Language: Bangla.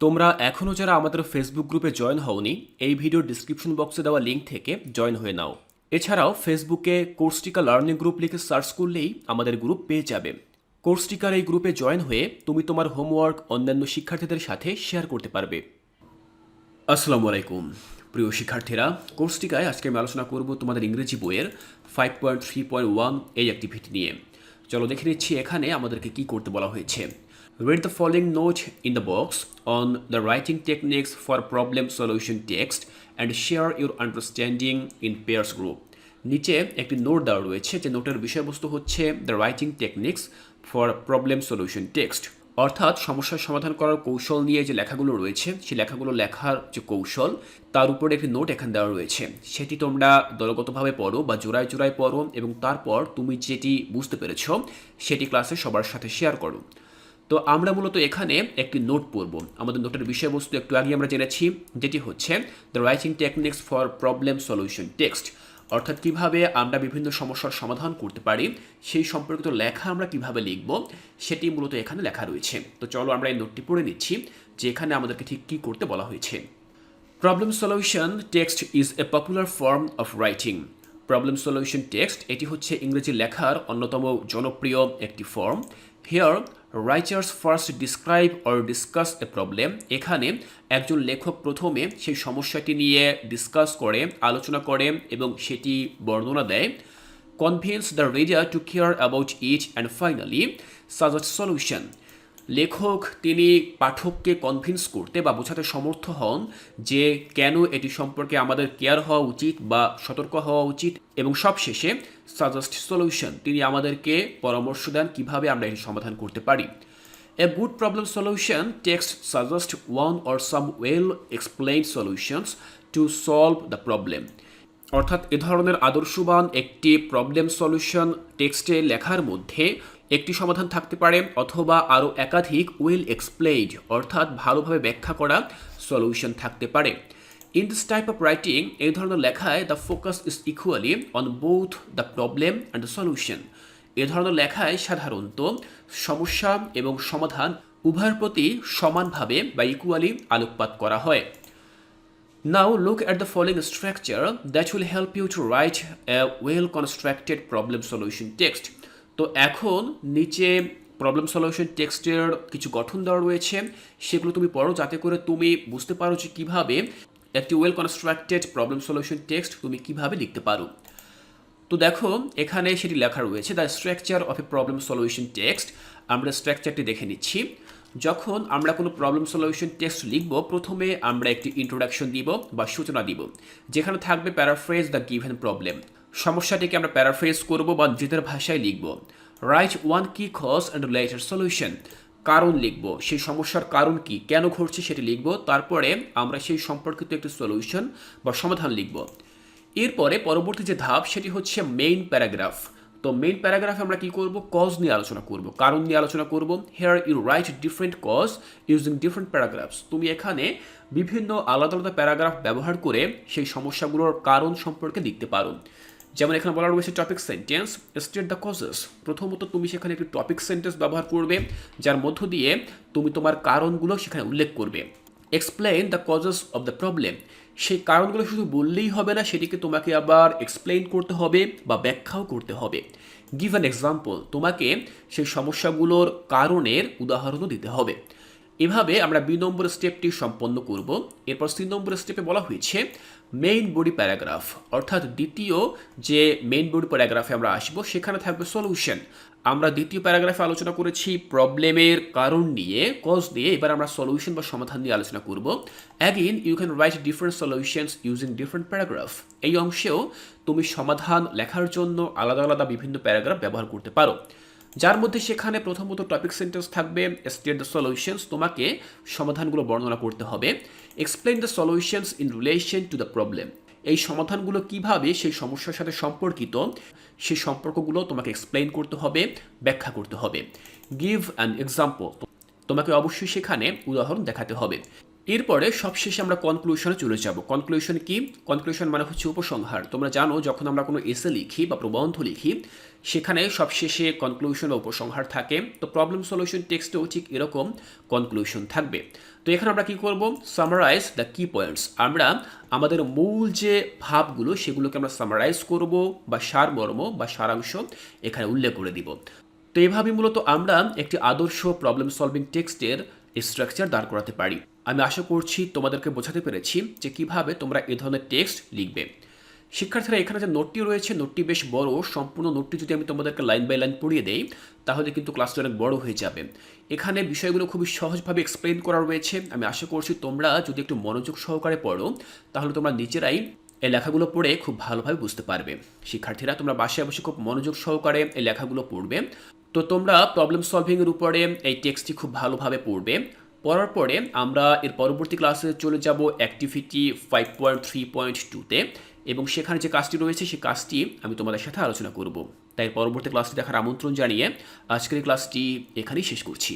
তোমরা এখনও যারা আমাদের ফেসবুক গ্রুপে জয়েন হওনি, এই ভিডিওর ডিসক্রিপশন বক্সে দেওয়া লিঙ্ক থেকে জয়েন হয়ে নাও। এছাড়াও ফেসবুকে কোর্সটিকা লার্নিং গ্রুপ লিখে সার্চ করলেই আমাদের গ্রুপ পেয়ে যাবে। কোর্সটিকার এই গ্রুপে জয়েন হয়ে তুমি তোমার হোমওয়ার্ক অন্যান্য শিক্ষার্থীদের সাথে শেয়ার করতে পারবে। আসসালামু আলাইকুম। প্রিয় শিক্ষার্থীরা কোর্সটিকায় আজকে আমি আলোচনা করব তোমাদের ইংরেজি বইয়ের five point three point one এই অ্যাক্টিভিটি নিয়ে। চলো দেখে নিচ্ছি এখানে আমাদেরকে কি করতে বলা হয়েছে। Read the following note in the box on the writing techniques for problem solution text and share your understanding in pairs group নিচে একটি নোট দেওয়া রয়েছে যে নোটের বিষয়বস্তু হচ্ছে the writing techniques for problem solution text অর্থাৎ সমস্যার সমাধান করার কৌশল নিয়ে যে লেখাগুলো রয়েছে, সেই লেখাগুলো লেখার যে কৌশল, তার উপরে একটি নোট এখানে দেওয়া রয়েছে। সেটি তোমরা দলগতভাবে পড়ো বা জোড়ায় জোড়ায় পড়ো এবং তারপর তুমি যেটি বুঝতে পেরেছ, সেটি ক্লাসে সবার সাথে শেয়ার করো। তো আমরা মূলত এখানে একটি নোট পড়ব। আমাদের নোটের বিষয়বস্তু একটু আগে আমরা জেনেছি, যেটি হচ্ছে the writing techniques for problem solution text অর্থাৎ কীভাবে আমরা বিভিন্ন সমস্যার সমাধান করতে পারি, সেই সম্পর্কিত লেখা আমরা কীভাবে লিখব, সেটি মূলত এখানে লেখা রয়েছে। তো চলো আমরা এই নোটটি পড়ে নিচ্ছি, যে এখানে আমাদেরকে ঠিক কী করতে বলা হয়েছে। Problem solution text is a popular form of writing problem solution text এটি হচ্ছে ইংরেজি লেখার অন্যতম জনপ্রিয় একটি form here writers first describe or discuss a problem এখানে একজন লেখক প্রথমে সেই সমস্যাটি নিয়ে ডিসকাস করে, আলোচনা করে এবং সেটি বর্ণনা দেয়। Convince the reader to care about it and finally suggest solution লেখক তিনি পাঠককে কনভিন্স করতে বা বোঝাতে সমর্থ হন যে কেন এটি সম্পর্কে আমাদের কেয়ার হওয়া উচিত বা সতর্ক হওয়া উচিত এবং সবশেষে সাজেস্ট সলিউশন তিনি আমাদেরকে পরামর্শ দেন কীভাবে আমরা এটি সমাধান করতে পারি। A good problem solution text suggest one or some well explain solutions to solve the problem অর্থাৎ এ ধরনের আদর্শবান একটি প্রবলেম সলিউশন টেক্সটে লেখার মধ্যে একটি সমাধান থাকতে পারে অথবা আরও একাধিক ওয়েল এক্সপ্লেইড, অর্থাৎ ভালোভাবে ব্যাখ্যা করা সলিউশন থাকতে পারে। In this type of writing এই ধরনের লেখায় the focus is equally on both the problem and the solution. এ ধরনের লেখায় সাধারণত সমস্যা এবং সমাধান উভয়ের প্রতি সমানভাবে বা ইকুয়ালি আলোকপাত করা হয়। Now look at the following structure that will help you to write a well constructed problem solution text. তো এখন নিচে প্রবলেম সলিউশন টেক্সটের কিছু গঠন দেওয়া রয়েছে, সেগুলো তুমি পড়ো যাতে করে তুমি বুঝতে পারো যে কীভাবে একটি well constructed problem solution text তুমি কীভাবে লিখতে পারো। তো দেখো, এখানে সেটি লেখা রয়েছে the structure of a problem solution text আমরা স্ট্রাকচারটি দেখে নিচ্ছি। যখন আমরা কোনো প্রবলেম সলিউশন টেক্সট লিখব, প্রথমে আমরা একটি ইন্ট্রোডাকশন দিব বা সূচনা দিব, যেখানে থাকবে প্যারাফ্রেজ দ্য গিভেন প্রবলেম সমস্যাটিকে আমরা প্যারাফ্রেজ করব বা নিজেদের ভাষায় লিখব। Write one key cause and later solution কারণ লিখব। সেই সমস্যার কারণ কি? কেন ঘটছে সেটি লিখব। তারপরে আমরা সেই সম্পর্কিত একটি সলিউশন বা সমাধান লিখব। এরপরে পরবর্তী যে ধাপ, সেটি হচ্ছে মেইন প্যারাগ্রাফ তো মেইন প্যারাগ্রাফে আমরা কি করব? কজ নিয়ে আলোচনা করব। কারণ নিয়ে আলোচনা করব। Here you write different cause using different paragraphs তুমি এখানে বিভিন্ন আলাদা আলাদা প্যারাগ্রাফ ব্যবহার করে সেই সমস্যাগুলোর কারণ সম্পর্কে লিখতে পারো। যেমন এখানে বলা রয়েছে topic sentence state the causes প্রথমত তুমি সেখানে একটি টপিক সেন্টেন্স ব্যবহার করবে, যার মধ্য দিয়ে তুমি তোমার কারণগুলো সেখানে উল্লেখ করবে। Explain the causes of the problem সেই কারণগুলো শুধু বললেই হবে না, সেটিকে তোমাকে আবার এক্সপ্লেইন করতে হবে বা ব্যাখ্যাও করতে হবে। গিভ অ্যান এক্সাম্পল তোমাকে সেই সমস্যাগুলোর কারণের উদাহরণও দিতে হবে। এভাবে আমরা বি নম্বর স্টেপটি সম্পন্ন করব। এরপর সি নম্বর স্টেপে বলা হয়েছে মেইন বডি প্যারাগ্রাফ অর্থাৎ দ্বিতীয় যে মেইন বডি প্যারাগ্রাফে আমরা আসব, সেখানে থাকবে সলিউশন আমরা দ্বিতীয় প্যারাগ্রাফে আলোচনা করেছি প্রবলেমের কারণ নিয়ে কজ দিয়ে, এবার আমরা সলিউশন বা সমাধান নিয়ে আলোচনা করব। Again you can write different solutions using different paragraph এই অংশেও তুমি সমাধান লেখার জন্য আলাদা আলাদা বিভিন্ন প্যারাগ্রাফ ব্যবহার করতে পারো। যার মধ্যে সেখানে প্রথমত টপিক সেন্টেন্স থাকবে স্টেট দ্য সলিউশনস তোমাকে সমাধানগুলো বর্ণনা করতে হবে। Explain the solutions in relation to the problem এই সমাধানগুলো কীভাবে সেই সমস্যার সাথে সম্পর্কিত, সেই সম্পর্কগুলো তোমাকে এক্সপ্লেন করতে হবে, ব্যাখ্যা করতে হবে। গিভ অ্যান এক্সাম্পল তোমাকে অবশ্যই সেখানে উদাহরণ দেখাতে হবে। এরপরে সবশেষে আমরা কনক্লুশনে চলে যাব। কনক্লুশন কি? কনক্লুশন মানে হচ্ছে উপসংহার। তোমরা জানো, যখন আমরা কোনো এসে লিখি বা প্রবন্ধ লিখি, সেখানে সবশেষে কনক্লুশন বা উপসংহার থাকে। তো প্রবলেম সলিউশন টেক্সটেও ঠিক এরকম কনক্লুশন থাকবে। তো এখানে আমরা কি করব? সামারাইজ দ্য কি পয়েন্টস আমরা আমাদের মূল যে ভাবগুলো, সেগুলোকে আমরা সামারাইজ করব বা সারমর্ম বা সারাংশ এখানে উল্লেখ করে দিব। তো এভাবে মূলত আমরা একটি আদর্শ প্রবলেম সলভিং টেক্সটের স্ট্রাকচার দাঁড় করাতে পারি। আমি আশা করছি তোমাদেরকে বোঝাতে পেরেছি যে কীভাবে তোমরা এ ধরনের টেক্সট লিখবে। শিক্ষার্থীরা, এখানে যে নোটটি রয়েছে নোটটি বেশ বড়। সম্পূর্ণ নোটটি যদি আমি তোমাদেরকে লাইন বাই লাইন পড়িয়ে দেই, তাহলে কিন্তু ক্লাসটা অনেক বড় হয়ে যাবে। এখানে বিষয়গুলো খুবই সহজভাবে এক্সপ্লেন করা রয়েছে। আমি আশা করছি তোমরা যদি একটু মনোযোগ সহকারে পড়ো, তাহলে তোমরা নিজেরাই এই লেখাগুলো পড়ে খুব ভালোভাবে বুঝতে পারবে। শিক্ষার্থীরা, তোমরা বাসায় বসে খুব মনোযোগ সহকারে এই লেখাগুলো পড়বে। তো তোমরা প্রবলেম সলভিংয়ের উপরে এই টেক্সটটি খুব ভালোভাবে পড়বে। পড়ার পরে আমরা এর পরবর্তী ক্লাসে চলে যাব activity five point three point টুতে এবং সেখানে যে কাজটি রয়েছে সেই কাজটি আমি তোমাদের সাথে আলোচনা করব। তাই পরবর্তী ক্লাসটি দেখার আমন্ত্রণ জানিয়ে আজকের ক্লাসটি এখানেই শেষ করছি।